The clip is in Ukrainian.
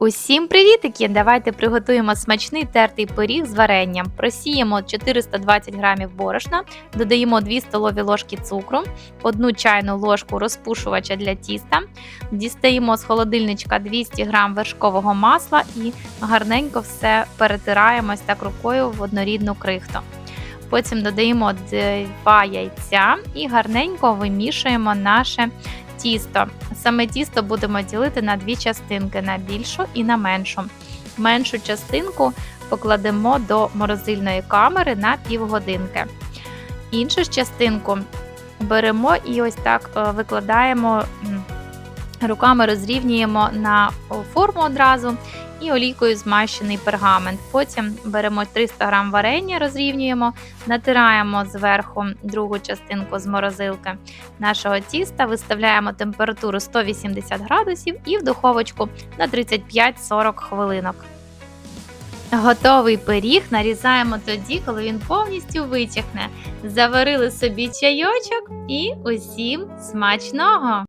Усім привітики! Давайте приготуємо смачний тертий пиріг з варенням. Просіємо 420 г борошна, додаємо 2 столові ложки цукру, 1 чайну ложку розпушувача для тіста, дістаємо з холодильничка 200 г вершкового масла і гарненько все перетираємо так рукою в однорідну крихту. Потім додаємо 2 яйця і гарненько вимішуємо наше тісто. Саме тісто будемо ділити на дві частинки: на більшу і на меншу. Меншу частинку покладемо до морозильної камери на півгодинки. Іншу ж частинку беремо і ось так е, викладаємо руками, розрівнюємо на форму одразу і олійкою змащений пергамент. Потім беремо 300 г варення, розрівнюємо, натираємо зверху другу частинку з морозилки нашого тіста, виставляємо температуру 180 градусів і в духовочку на 35-40 хвилинок. Готовий пиріг нарізаємо тоді, коли він повністю витягне. Заварили собі чайочок і усім смачного!